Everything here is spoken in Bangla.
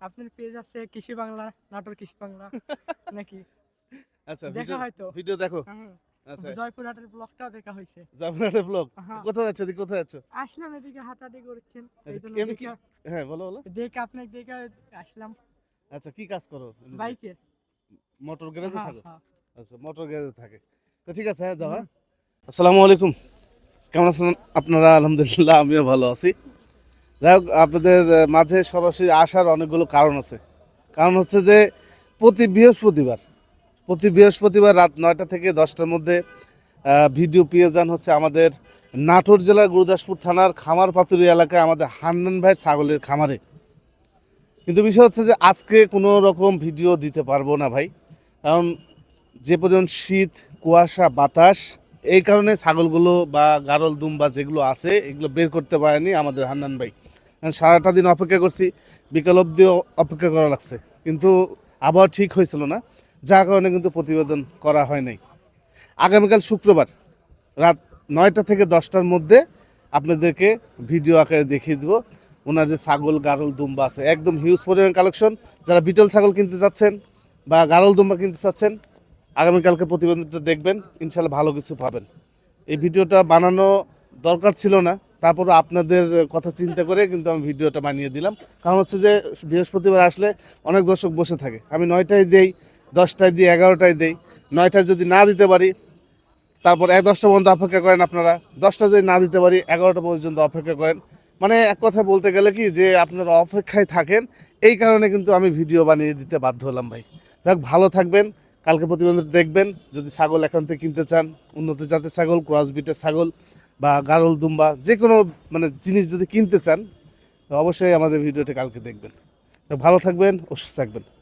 আপনার পেজ আছে কৃষি বাংলা নাটোর কৃষি বাংলা নাকি? আচ্ছা দেখা হয়তো। ভিডিও দেখো। আচ্ছা। জয়পুর ব্লগটাও দেখা হয়েছে। জাফরাটের ব্লগ। কোথায় যাচ্ছ দি কোথায় যাচ্ছ? আসলাম এদিকে হাঁটাহাঁটি করছেন। এই জন্য এমনি কি- হ্যাঁ বলো বলো। দেখে আপনাকে দেখে আসলাম। আচ্ছা কি কাজ করো? বাইকে। মোটর গ্যারেজে হ্যাঁ, থাকো? হ্যাঁ। আচ্ছা মোটর গ্যারেজে থাকে। তো ঠিক আছে হ্যাঁ যাও হ্যাঁ। আসসালামু আলাইকুম। কেমন আছেন আপনারা? আলহামদুলিল্লাহ আমিও ভালো আছি। যাই হোক, আপনাদের মাঝে সরাসরি আসার অনেকগুলো কারণ আছে। কারণ হচ্ছে যে, প্রতি বৃহস্পতিবার প্রতি বৃহস্পতিবার রাত নয়টা থেকে দশটার মধ্যে ভিডিও পেয়ে যান হচ্ছে আমাদের নাটোর জেলার গুরুদাসপুর থানার খামার পাতুরি এলাকায় আমাদের হান্নান ভাইয়ের ছাগলের খামারে। কিন্তু বিষয় হচ্ছে যে, আজকে কোনো রকম ভিডিও দিতে পারব না ভাই। কারণ যে পরিমাণ শীত, কুয়াশা, বাতাস এই কারণে ছাগলগুলো বা গারল দুম্বা যেগুলো আছে, এগুলো বের করতে পারেনি আমাদের হান্নান ভাই। সারাটা দিন অপেক্ষা করছি, বিকাল অবধিও অপেক্ষা করা লাগছে। কিন্তু আবহাওয়া ঠিক হয়েছিল না, যার কারণে কিন্তু প্রতিবেদন করা হয় নাই। আগামীকাল শুক্রবার রাত নয়টা থেকে দশটার মধ্যে আপনাদেরকে ভিডিও আকারে দেখিয়ে দেবো। ওনার যে ছাগল, গারল দুম্বা আছে, একদম হিউজ পরিমাণ কালেকশন যারা বিটল ছাগল কিনতে চাচ্ছেন বা গারল দুম্বা কিনতে চাচ্ছেন আগামীকালকে প্রতিবেদনটা দেখবেন, ইনশাল্লাহ ভালো কিছু পাবেন। এই ভিডিওটা বানানো দরকার ছিল না তারপরে আপনাদের কথা চিন্তা করে কিন্তু আমি ভিডিওটা বানিয়ে দিলাম। কারণ হচ্ছে যে, বৃহস্পতিবার আসলে অনেক দর্শক বসে থাকে। আমি নয়টায় দেই, দশটায় দিই, এগারোটায় দেই। নয়টায় যদি না দিতে পারি, তারপর এক দশটা পর্যন্ত অপেক্ষা করেন আপনারা। দশটা যদি না দিতে পারি, এগারোটা পর্যন্ত অপেক্ষা করেন। মানে এক কথা বলতে গেলে কি যে, আপনারা অপেক্ষায় থাকেন, এই কারণে কিন্তু আমি ভিডিও বানিয়ে দিতে বাধ্য হলাম ভাই। যাক, ভালো থাকবেন। কালকে প্রতিবেদন দেখবেন, যদি ছাগল এখান থেকে কিনতে চান, উন্নত জাতের ছাগল, ক্রস বিটের ছাগল বা গারল দুম্বা যে কোনো মানে জিনিস যদি কিনতে চান অবশ্যই আমাদের ভিডিওটা কালকে দেখবেন। ভালো থাকবেন, অসুস্থ থাকবেন।